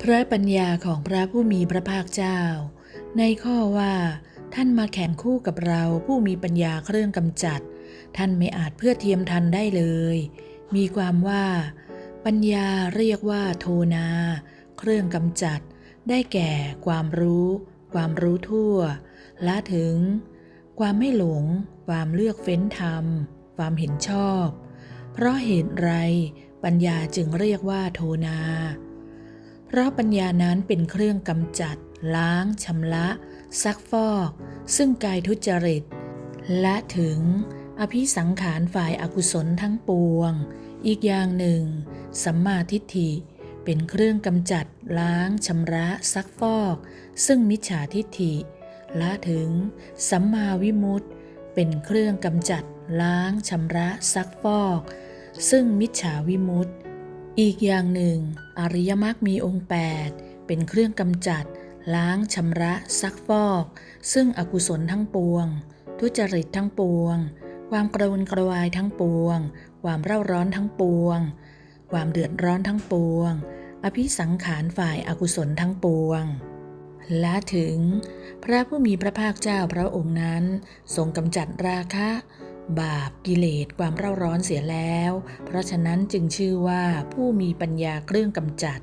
พระปัญญาของพระผู้มีพระภาคเจ้า ในข้อว่าท่านมาแข่งคู่กับเราผู้มีปัญญาเครื่องกำจัด ท่านไม่อาจเพื่อเทียมทันได้เลย มีความว่า ปัญญาเรียกว่าโทนา เครื่องกำจัด ได้แก่ความรู้ ความรู้ทั่ว ละถึง ความไม่หลง ความเลือกเฟ้นธรรม ความเห็นชอบ เพราะเหตุไร ปัญญาจึงเรียกว่าโทนา พระปัญญานั้นเป็นเครื่องกำจัด ล้างชำระซักฟอก ซึ่งกายทุจริต และถึงอภิสังขารฝ่ายอากุศลทั้งปวง อีกอย่างหนึ่ง สัมมาทิฏฐิ เป็นเครื่องกำจัด ล้างชำระซักฟอก ซึ่งมิจฉาทิฏฐิ และถึง สัมมาวิมุตติ เป็นเครื่องกำจัด ล้างชำระซักฟอก ซึ่งมิจฉาวิมุตติ อีกอย่างหนึ่ง อริยมรรคมีองค์ 8 เป็นเครื่องกำจัด ล้างชำระซักฟอก ซึ่งอกุศลทั้งปวง ทุจริตทั้งปวง ความกระวนกระวายทั้งปวง ความเร่าร้อนทั้งปวง ความเดือดร้อนทั้งปวง อภิสังขารฝ่ายอากุศลทั้งปวง และถึง พระผู้มีพระภาคเจ้าพระองค์นั้นทรงกำจัดราคะ บาปกิเลสความเร่าร้อนเสียแล้ว เพราะฉะนั้นจึงชื่อว่าผู้มีปัญญาเครื่องกำจัด